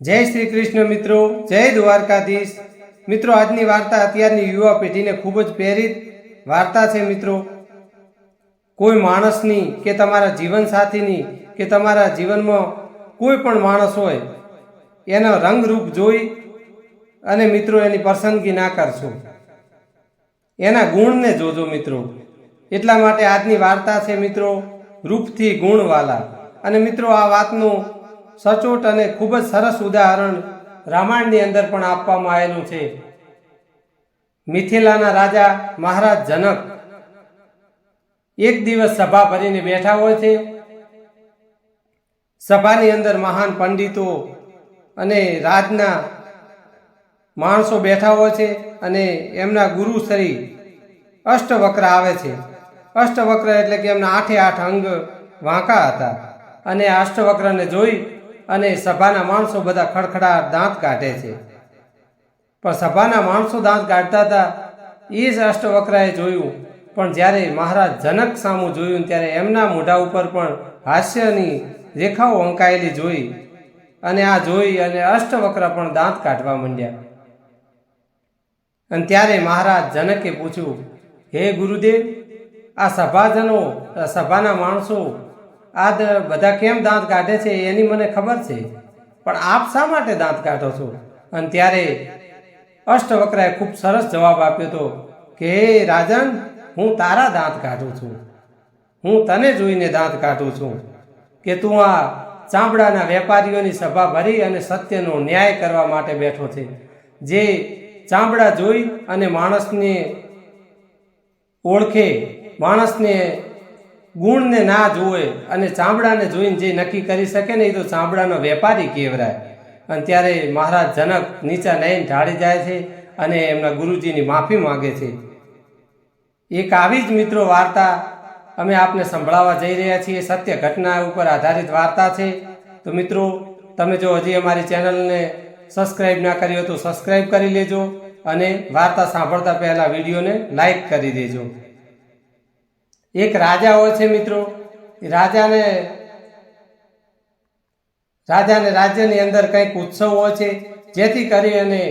જય શ્રી કૃષ્ણ મિત્રો, જય દ્વારકાધીશ. મિત્રો, આજની વાર્તા અત્યારની યુવા પેઢીને ખૂબ જ પ્રેરિત વાર્તા છે મિત્રો. કોઈ માણસની કે તમારા જીવનસાથીની કે તમારા જીવનમાં કોઈ પણ માણસ હોય, એનો રંગરૂપ જોઈ અને મિત્રો, એની પસંદગી ના કરશો. એના ગુણને જોજો મિત્રો. એટલા માટે આજની વાર્તા છે મિત્રો, રૂપથી ગુણવાલા. અને મિત્રો, આ વાતનું સચોટ અને ખૂબ જ સરસ ઉદાહરણ રામાયણની અંદર પણ આપવામાં આવેલું છે. મિથિલાના રાજા મહારાજ જનક એક દિવસ સભા ભરીને બેઠા હોય છે. સભાની અંદર મહાન પંડિતો અને રાજના માણસો બેઠા હોય છે અને એમના ગુરુ શ્રી અષ્ટવક્ર આવે છે. અષ્ટવક્ર એટલે કે એમના આઠે આઠ અંગ વાંકા હતા અને અષ્ટવક્રને જોઈ અને સભાના માણસો બધા ખડખડા દાંત કાઢે છે. પણ સભાના માણસો દાંત કાઢતા હતા, એ જ અષ્ટવક્રાએ જોયું. પણ જ્યારે મહારાજ જનક સામું જોયું, ત્યારે એમના મોઢા ઉપર પણ હાસ્યની રેખાઓ અંકાયેલી જોઈ. અને આ જોઈ અને અષ્ટવક્ર પણ દાંત કાઢવા માંડ્યા. અને ત્યારે મહારાજ જનકે પૂછ્યું, હે ગુરુદેવ, આ સભાજનો સભાના માણસો આ બધા કેમ દાંત કાઢે છે એની મને ખબર છે. પણ આપ શા માટે દાંત કાઢો છો? અને ત્યારે અષ્ટવક્રાએ ખૂબ સરસ જવાબ આપ્યો હતો કે, હે રાજન, હું તારા દાંત કાઢું છું. હું તને જોઈને દાંત કાઢું છું કે તું આ ચામડાના વેપારીઓની સભા ભરી અને સત્યનો ન્યાય કરવા માટે બેઠો છે. જે ચામડા જોઈ અને માણસને ઓળખે, માણસને ગુણને ના જોવે અને ચામડાને જોઈને જે નક્કી કરી શકે ને એ તો ચામડાનો વેપારી કહેવરાય અને ત્યારે મહારાજ જનક નીચા નયન ઢાળી જાય છે અને એમના ગુરુજીની માફી માંગે છે. એક આવી જ મિત્રો વાર્તા અમે આપને સંભળાવવા જઈ રહ્યા છીએ. સત્ય ઘટના ઉપર આધારિત વાર્તા છે. તો મિત્રો, તમે જો હજી અમારી ચેનલને સબસ્ક્રાઈબ ના કરી હોય તો સબસ્ક્રાઈબ કરી લેજો અને વાર્તા સાંભળતા પહેલાં વિડીયોને લાઈક કરી દેજો. એક રાજા હોય છે મિત્રો. રાજાને રાજાને રાજ્યની અંદર કંઈક ઉત્સવ હોય છે. જેથી કરી અને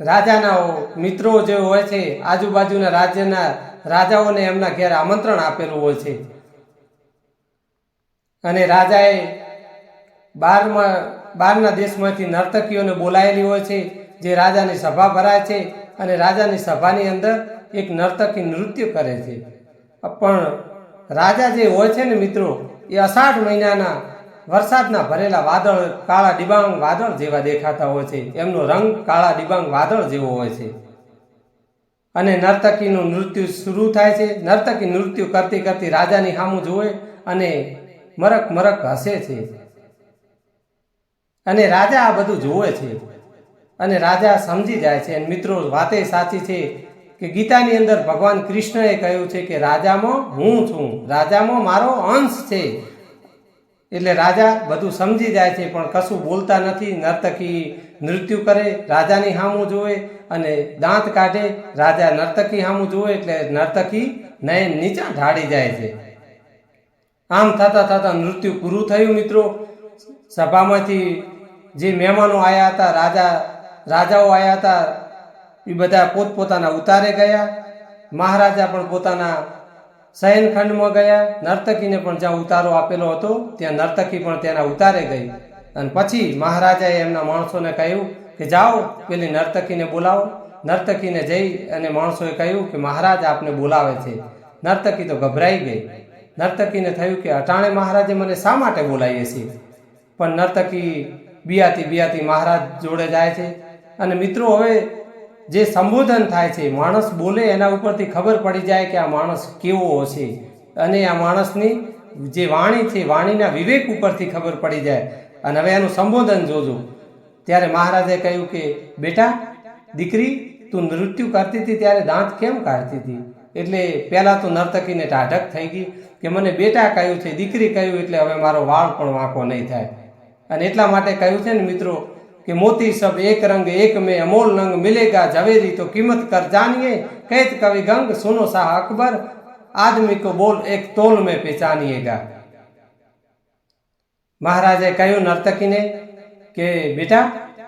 રાજાના મિત્રો જે હોય છે, આજુબાજુના રાજ્યના રાજાઓને એમના ઘેર આમંત્રણ આપેલું હોય છે. અને રાજાએ બારમાં બહારના દેશમાંથી નર્તકીઓને બોલાયેલી હોય છે, જે રાજાની સભા ભરાય છે અને રાજાની સભાની અંદર એક નર્તકી નૃત્ય કરે છે. પણ રાજા જે હોય છે ને મિત્રો, એ અષાઢ મહિનાના વરસાદના ભરેલા વાદળ, કાળા ડિબાંગ વાદળ જેવા દેખાતા હોય છે. એમનો રંગ કાળા ડિબાંગ વાદળ જેવો હોય છે. અને નર્તકીનું નૃત્ય શરૂ થાય છે. નર્તકી નૃત્ય કરતી કરતી રાજાની સામું જોવે અને મરક મરક હસે છે. અને રાજા આ બધું જોવે છે. અને રાજા સમજી જાય છે. મિત્રો, વાતે સાચી છે. કે ગીતાની અંદર ભગવાન કૃષ્ણએ કહ્યું છે કે રાજામાં હું છું. રાજામાં મારો અંશ છે. એટલે રાજા બધું સમજી જાય છે, પણ કશું બોલતા નથી. નર્તકી નૃત્યુ કરે, રાજાની સામું જોવે અને દાંત કાઢે, રાજા નર્તકી સામું જોવે એટલે નર્તકી નયન નીચા ઢાળી જાય છે. આમ થતાં થતાં નૃત્ય પૂરું થયું મિત્રો. સભામાંથી જે મહેમાનો આવ્યા હતા, રાજા, રાજાઓ આવ્યા હતા એ બધા પોતપોતાના ઉતારે ગયા. મહારાજા પણ પોતાના શયનખંડમાં ગયા. નર્તકીને પણ જ્યાં ઉતારો આપેલો હતો, ત્યાં નર્તકી પણ તેના ઉતારે ગઈ. અને પછી મહારાજાએ એમના માણસોને કહ્યું કે જાઓ, પેલી નર્તકીને બોલાવો. નર્તકીને જઈ અને માણસોએ કહ્યું કે મહારાજ આપને બોલાવે છે. નર્તકી તો ગભરાઈ ગઈ. નર્તકીને થયું કે અટાણે મહારાજે મને શા માટે બોલાવીએ છીએ? પણ નર્તકી બિયાતી બિયાતી મહારાજ જોડે જાય છે. અને મિત્રો, હવે જે સંબોધન થાય છે, માણસ બોલે એના ઉપરથી ખબર પડી જાય કે આ માણસ કેવો છે અને આ માણસની જે વાણી છે, વાણીના વિવેક ઉપરથી ખબર પડી જાય. અને હવે એનું સંબોધન જોજો. ત્યારે મહારાજે કહ્યું કે, બેટા, દીકરી, તું નૃત્ય કરતી હતી ત્યારે દાંત કેમ કાઢતી હતી? એટલે પહેલાં તો નર્તકીને ટાઢક થઈ ગઈ કે મને બેટા કહ્યું છે, દીકરી કહ્યું, એટલે હવે મારો વાળ પણ વાંકો નહીં થાય. અને એટલા માટે કહ્યું છે ને મિત્રો કે મોતી સબ એક રંગ એક में अमोल नंग मिलेगा झवेरी तो कीमत कर जानिए कैत कवि गंग सुनो शाह अकबर आदमी को बोल एक तोल में पहचानिएगा મહારાજે કહ્યું નર્તકીને કે બેટા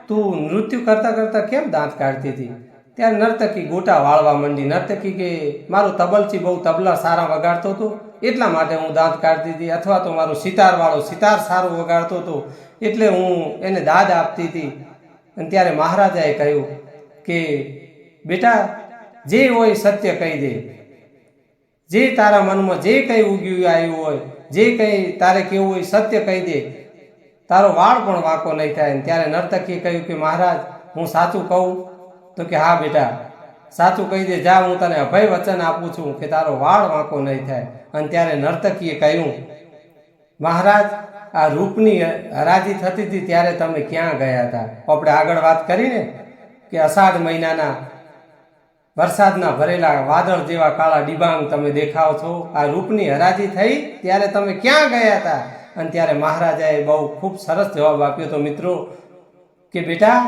તું નૃત્ય કરતા કરતા કેમ દાંત કાઢતી હતી ત્યારે નર્તકી ગોટા વાળવા માંડી નર્તકી કે મારું તબલચી બહુ તબલા સારા વગાડતો હતો એટલા માટે હું દાંત કાઢતી હતી અથવા તો મારો સિતારવાળો સિતાર સારું વગાડતો હતો એટલે હું એને દાદ આપતી હતી. અને ત્યારે મહારાજાએ કહ્યું કે, બેટા, જે હોય સત્ય કહી દે. જે તારા મનમાં જે કંઈ ઉગ્યું આવ્યું હોય, જે કંઈ તારે કેવું હોય સત્ય કહી દે. તારો વાળ પણ વાંકો નહીં થાય. ત્યારે નર્તકીએ કહ્યું કે, મહારાજ, હું સાચું કહું? તો કે, હા, બેટા. સાચું કહી દે, જા, હું તને અભય વચન આપું છું, કે તારો વાળ વાંકો નહીં થાય. અને ત્યારે નર્તકીએ કહ્યું, મહારાજ, આ રૂપની હરાજી થતી હતી, ત્યારે તમે ક્યાં ગયા હતા? આપણે આગળ વાત કરીને કે અષાઢ મહિનાના વરસાદના ભરેલા વાદળ જેવા કાળા ડિબાંગ તમે દેખાવ છો. આ રૂપની હરાજી થઈ, ત્યારે તમે ક્યાં ગયા હતા? અને ત્યારે મહારાજાએ બહુ ખૂબ સરસ જવાબ આપ્યો. તો મિત્રો, કે બેટા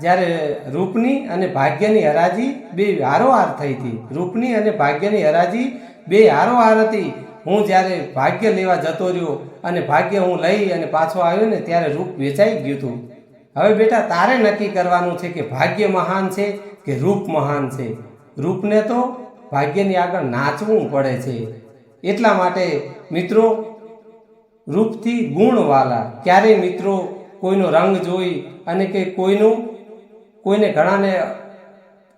જ્યારે રૂપની અને ભાગ્યની હરાજી બે હારોહાર થઈ હતી. રૂપની અને ભાગ્યની હરાજી બે હારોહાર હતી. હું જ્યારે ભાગ્ય લેવા જતો રહ્યો અને ભાગ્ય હું લઈ અને પાછો આવ્યો ને ત્યારે રૂપ વેચાઈ ગયું હતું. હવે બેટા, તારે નક્કી કરવાનું છે કે ભાગ્ય મહાન છે કે રૂપ મહાન છે? રૂપને તો ભાગ્યની આગળ નાચવું પડે છે. એટલા માટે મિત્રો, રૂપથી ગુણવાલા. ક્યારેય મિત્રો કોઈનો રંગ જોઈ અને કે કોઈનું કોઈને ઘણાને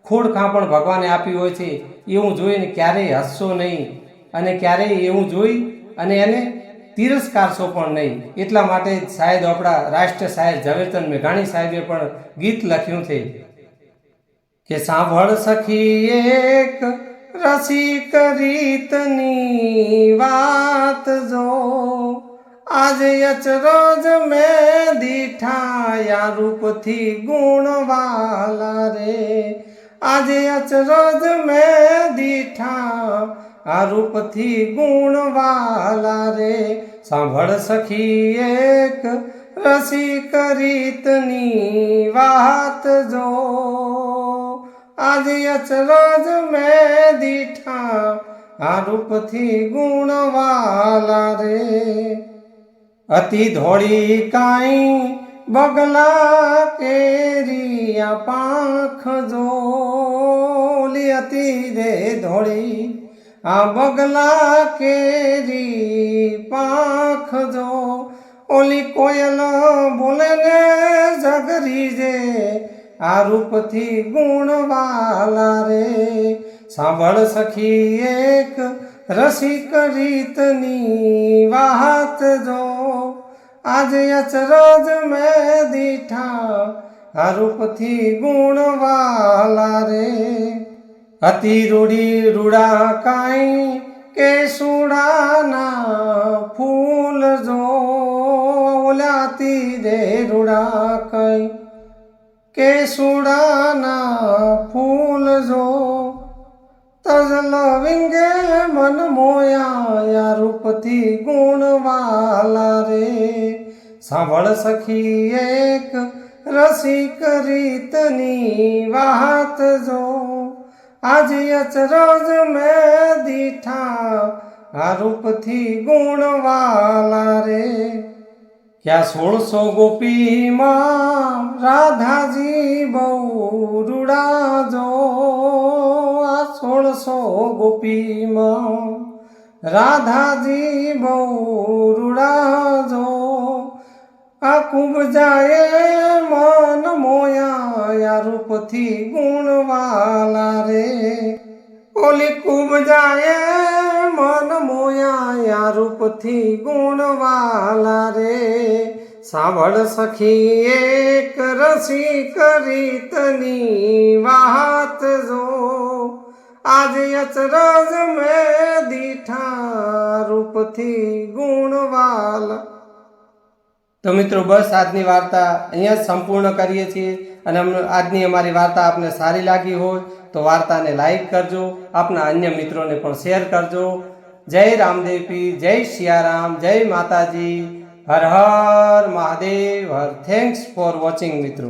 ખોડ પણ ભગવાને આપી હોય છે, એવું જોઈને ક્યારેય હસશો નહીં અને ક્યારેય એવું જોઈ અને એને તિરસ્કારશો પણ નહીં. એટલા માટે સાહેબ આપણા રાષ્ટ્ર શાયર ઝવેરચંદ મેઘાણી સાહેબે પણ ગીત લખ્યું છે કે સાંભળ સખી, એક રસિક રીતની વાત જો આજે અચરજ મેં દીઠાયા રૂપથી ગુણવાલા રે. આજે અચરજ મેં દીઠા આ રૂપથી ગુણવાલા રે. સાંભળ સખી, એક રસિક રીતની વાત જો. આજે અચરજ મેં દીઠા આ રૂપથી ગુણવાલા રે. અતિ ધોળી કાઈ બગલા કેરિયા પાંખ જોલી અતિ રે ધોળી. આ બગલા કેરી પાંખ જો ઓલી કોયલ બોલે ને જગરી જે. આ રૂપથી ગુણવાલા રે. સાંભળ સખી એક રસિક રીતની વાત જો આજે અચરજ મેં દીઠા, આ રૂપથી ગુણવાલા રે. અતિ રૂડી રૂડા કાઈ કે સુડાના ફૂલ જો ઓલાતી રે રૂડા કઈ કે સુડાના ફૂલ જો. તજલ વિંગે મન મોયા રૂપથી ગુણવાલા રે. સાંભળ સખી, એક રસિક રીતની વાત જો. આજે અચરજ મેં દીઠા, આ રૂપથી ગુણવાલા રે. ક્યાં સોળસો ગોપીમાં રાધાજી બહુ રૂડાજો આ સોળસો ગોપીમાં રાધાજી બહુ રૂડા જો. આ કુંભ જાય મન મોયા રૂપથી ગુણવાલા રે. ઓલી કુંભ જાય મન મોયા રૂપથી ગુણવાલા રે. સાવળ સખી એક રસી કરી તની વાત જો. આજે અચરજ મેં દીઠા રૂપથી ગુણવાલા તો મિત્રો, બસ આજની વાર્તા અહીંયા સંપૂર્ણ કરીએ છીએ અને આજની અમારી વાર્તા આપને સારી લાગી હોય તો વાર્તાને લાઈક કરજો, આપના અન્ય મિત્રોને પણ શેર કરજો. જય રામદેવપી જય સિયારામ જય માતાજી. હર હર મહાદેવ, હર. થેન્ક્સ ફોર વોચિંગ મિત્રો.